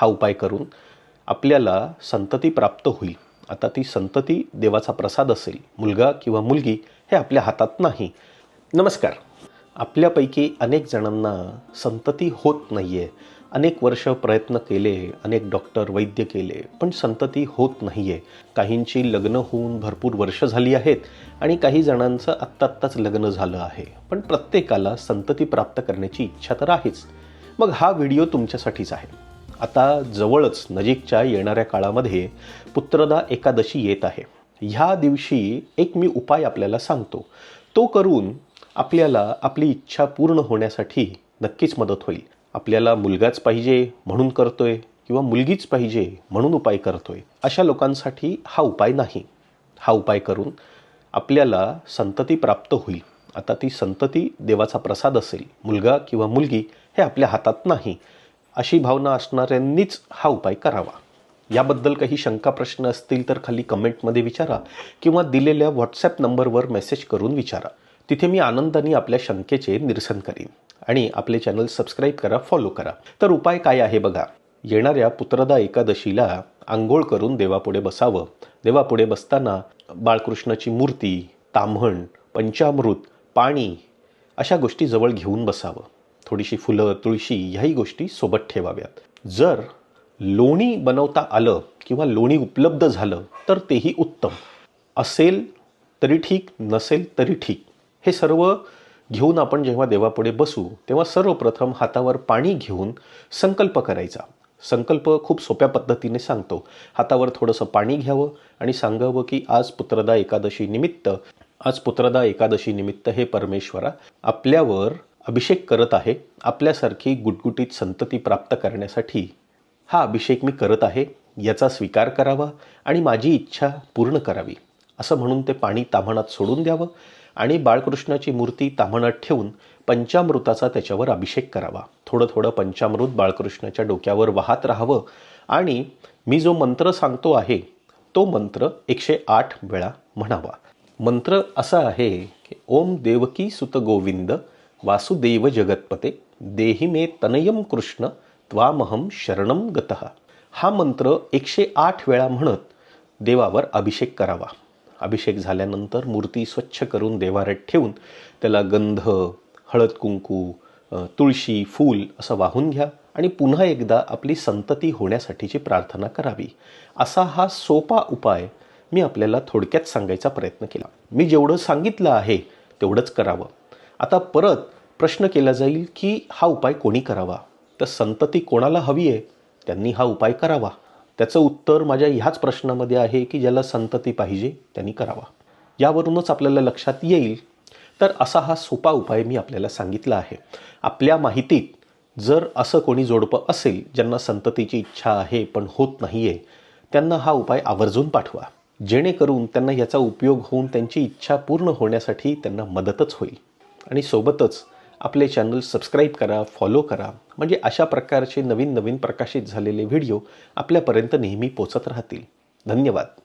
हा उपाय करून आपल्याला संतती प्राप्त होईल. आता ती संतती देवाचा प्रसाद असेल मुलगा किंवा मुलगी हे आपल्या हातात नाही. नमस्कार. आपल्यापैकी अनेक जणांना संतती होत नाही आहे अनेक वर्ष प्रयत्न केले अनेक डॉक्टर वैद्य केले पण संतती होत नाही आहे काहींची लग्न होऊन भरपूर वर्ष झाली आहेत आणि काही जणांचं आत्ता आत्ताच लग्न झालं आहे. पण प्रत्येकाला संतती प्राप्त करण्याची इच्छा तर आहेच. मग हा व्हिडिओ तुमच्यासाठीच आहे. आता जवळच नजीकच्या येणाऱ्या काळामध्ये पुत्रदा एकादशी येत आहे. ह्या दिवशी एक मी उपाय आपल्याला सांगतो. तो करून आपल्याला आपली इच्छा पूर्ण होण्यासाठी नक्कीच मदत होईल. आपल्याला मुलगाच पाहिजे म्हणून करतोय किंवा मुलगीच पाहिजे म्हणून उपाय करतोय अशा लोकांसाठी हा उपाय नाही. हा उपाय करून आपल्याला संतती प्राप्त होईल. आता ती संतती देवाचा प्रसाद असेल मुलगा किंवा मुलगी हे आपल्या हातात नाही. अशी भावना असणाऱ्यांनीच हा उपाय करावा. याबद्दल काही शंका प्रश्न असतील तर खाली कमेंटमध्ये विचारा किंवा दिलेल्या व्हॉट्सॲप नंबरवर मेसेज करून विचारा. तिथे मी आनंदाने आपल्या शंकेचे निरसन करीन आणि आपले चॅनल सबस्क्राईब करा फॉलो करा. तर उपाय काय आहे बघा. येणाऱ्या पुत्रदा एकादशीला आंघोळ करून देवापुढे बसावं. देवापुढे बसताना बाळकृष्णाची मूर्ती ताम्हण पंचामृत पाणी अशा गोष्टी जवळ घेऊन बसावं. थोडीशी फुलं तुळशी ह्याही गोष्टी सोबत ठेवाव्यात. जर लोणी बनवता आलं किंवा लोणी उपलब्ध झालं तर तेही उत्तम. असेल तरी ठीक नसेल तरी ठीक. हे सर्व घेऊन आपण जेव्हा देवापुढे बसू तेव्हा सर्वप्रथम हातावर पाणी घेऊन संकल्प करायचा. संकल्प खूप सोप्या पद्धतीने सांगतो. हातावर थोडंसं पाणी घ्यावं आणि सांगावं की आज पुत्रदा एकादशी निमित्त आज पुत्रदा एकादशी निमित्त हे परमेश्वरा आपल्यावर अभिषेक करत आहे आपल्यासारखी गुटगुटीत संतती प्राप्त करण्यासाठी हा अभिषेक मी करत आहे याचा स्वीकार करावा आणि माझी इच्छा पूर्ण करावी असं म्हणून ते पाणी ताम्हणात सोडून द्यावं आणि बाळकृष्णाची मूर्ती ताम्हणात ठेवून पंचामृताचा त्याच्यावर अभिषेक करावा. थोडं थोडं पंचामृत बाळकृष्णाच्या डोक्यावर वाहत राहावं आणि मी जो मंत्र सांगतो आहे तो मंत्र एकशे आठ वेळा म्हणावा. मंत्र असा आहे की ओम देवकी सुत गोविंद वासुदेव जगतपते। देही मे तनयम कृष्ण त्वामहम शरणम गतः। हा मंत्र एकशे आठ वेळा म्हणत देवावर अभिषेक करावा. अभिषेक झाल्यानंतर मूर्ती स्वच्छ करून देवाऱ्यात ठेवून त्याला गंध हळद कुंकू तुळशी फूल असं वाहून घ्या आणि पुन्हा एकदा आपली संतती होण्यासाठीची प्रार्थना करावी. असा हा सोपा उपाय मी आपल्याला थोडक्यात सांगायचा प्रयत्न केला. मी जेवढं सांगितलं आहे तेवढंच करावं. आता परत प्रश्न केला जाईल की हा उपाय कोणी करावा? तर संतती कोणाला हवी आहे? त्यांनी हा उपाय करावा. त्याचं उत्तर माझ्या ह्याच प्रश्नामध्ये आहे की ज्याला संतती पाहिजे त्यांनी करावा. यावरूनच आपल्याला लक्षात येईल. तर असा हा सोपा उपाय मी आपल्याला सांगितला आहे. आपल्या माहितीत जर असं कोणी जोडपं असेल ज्यांना संततीची इच्छा आहे पण होत नाही आहे त्यांना हा उपाय आवर्जून पाठवा. जेणेकरून त्यांना याचा उपयोग होऊन त्यांची इच्छा पूर्ण होण्यासाठी त्यांना मदतच होईल. आणि सोबतच आपले चॅनल सबस्क्राईब करा फॉलो करा. म्हणजे अशा प्रकारचे नवीन नवीन प्रकाशित झालेले व्हिडिओ आपल्यापर्यंत नेहमी पोचत राहतील. धन्यवाद.